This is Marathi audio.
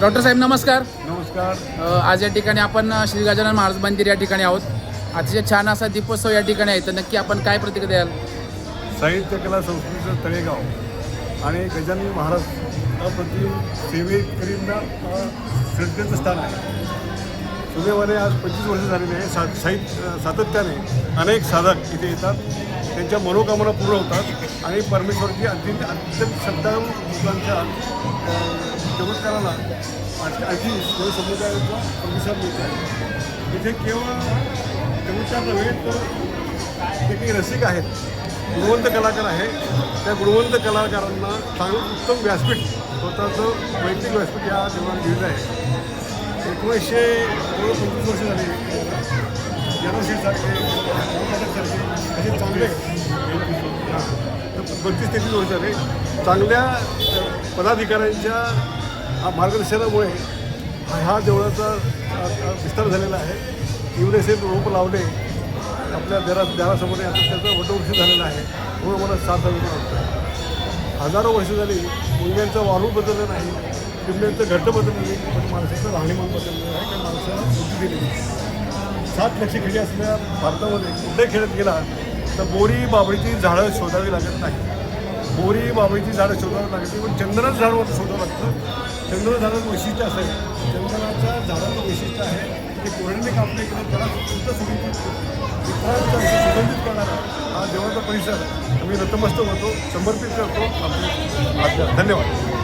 डॉक्टर साहेब नमस्कार. नमस्कार. आज या ठिकाणी आपण श्री गजानन महाराज मंदिर या ठिकाणी आहोत. अतिशय छान असा दीपोत्सव या ठिकाणी आहे. तर नक्की आपण काय प्रतिक्रिया द्याल? साहित्य कला संस्कृतीचं तळेगाव आणि गजानन महाराज सेवेकरींना श्रद्धेचं स्थान आहे. सुदैवाने आज पंचवीस वर्ष झालेले आहे. सा साहित्य सातत्याने अनेक साधक इथे येतात. त्यांच्या मनोकामना पूर्ण होतात. आणि परमेश्वरची अत्यंत अत्यंत श्रद्धाळू नमस्काराला. चमत्काराला आणखी आणखी सर्व समुदायाचा प्रतिसाद मिळतो आहे. इथे केवळ चमत्कार नव्हे तर जे काही रसिक आहेत गुणवंत कलाकार आहे त्या गुणवंत कलाकारांना चांगलं उत्तम व्यासपीठ स्वतःचं वैयक्तिक व्यासपीठ या देवळात दिलेलं आहे. एकोणीसशे जवळ पंचवीस वर्ष झाली. जनशीलसारखे सारखे असे चांगले तर बत्तीस तेहतीस वर्ष झाले. चांगल्या पदाधिकाऱ्यांच्या मार्गदर्शनामुळे ह्या देवळाचा विस्तार झालेला आहे. एवढेसे रोप लावले आपल्या देरा देवासमोर आता त्याचं वटवृक्ष झालेलं आहे. म्हणून मला साथ अभिमान वाटतो. हजारो वर्ष झाली मुलग्यांचं वालू बदललं नाही चिमण्यांचं घट्ट बदललं नाही पण माणसाचं राहणीमान बदललेलं आहे त्या माणसाला बुद्धी दिली सात लक्ष खेळी असल्या भारतामध्ये कुठे खेळत गेला तर बोरी बाबळीची झाडं शोधावी लागत नाही बोरी बाबळीची झाडं शोधावं लागते पण चंदनाचं झाड शोधावं लागतं. चंदन झाडाचं वैशिष्ट्य असं आहे. चंदनाच्या झाडाचं वैशिष्ट्य आहे की कोरडीने कापले गेलं त्याला सुद्धा सुगंधित सुगंधित करणारा हा देवाचा परिसर. आम्ही रतमस्त होतो समर्पित करतो. आपले धन्यवाद.